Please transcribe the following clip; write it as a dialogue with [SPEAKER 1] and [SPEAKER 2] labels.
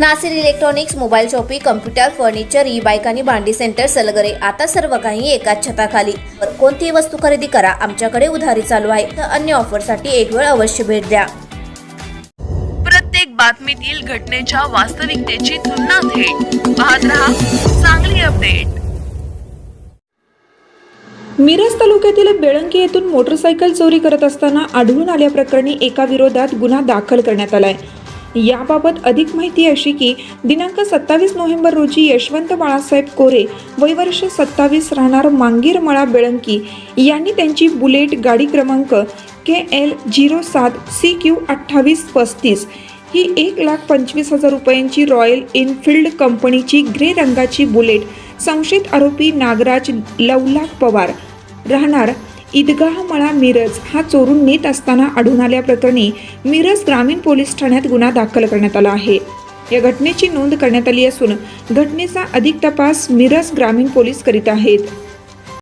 [SPEAKER 1] Nasir electronics mobile shoppe computer furniture e bike आणि भांडी centre Salgare. आता सर्व काही एकाच छताखाली. कोणतीही वस्तू खरेदी करा आमच्याकडे उधारी चालू आहे. तर अन्य ऑफरसाठी एक वेळ अवश्य भेट द्या.
[SPEAKER 2] प्रत्येक बातमीतील घटनेच्या वास्तविकतेची तुलना थेट. पाहत रहा चांगली अपडेट.
[SPEAKER 3] मिरज तालुक्यातील बेळंकी येथून मोटरसायकल चोरी करत असताना आढळून आल्याप्रकरणी एका विरोधात गुन्हा दाखल करण्यात आलाय. याबाबत अधिक माहिती अशी की दिनांक सत्तावीस नोव्हेंबर रोजी यशवंत बाळासाहेब कोरे वयवर्ष सत्तावीस राहणार मांगीरमळा बेळंकी यांनी त्यांची बुलेट गाडी क्रमांक के एल झिरो सात सी क्यू अठ्ठावीस पस्तीस ही एक लाख पंचवीस हजार रुपयांची रॉयल इनफिल्ड कंपनीची ग्रे रंगाची बुलेट संशयित आरोपी नागराज लवलाख पवार राहणार ईदगाह मळा मिरज हा चोरून नेत असताना आढळून आल्याप्रकरणी मिरज ग्रामीण पोलीस ठाण्यात गुन्हा दाखल करण्यात आला आहे. या घटनेची नोंद करण्यात आली असून घटनेचा अधिक तपास मिरज ग्रामीण पोलीस करीत आहेत.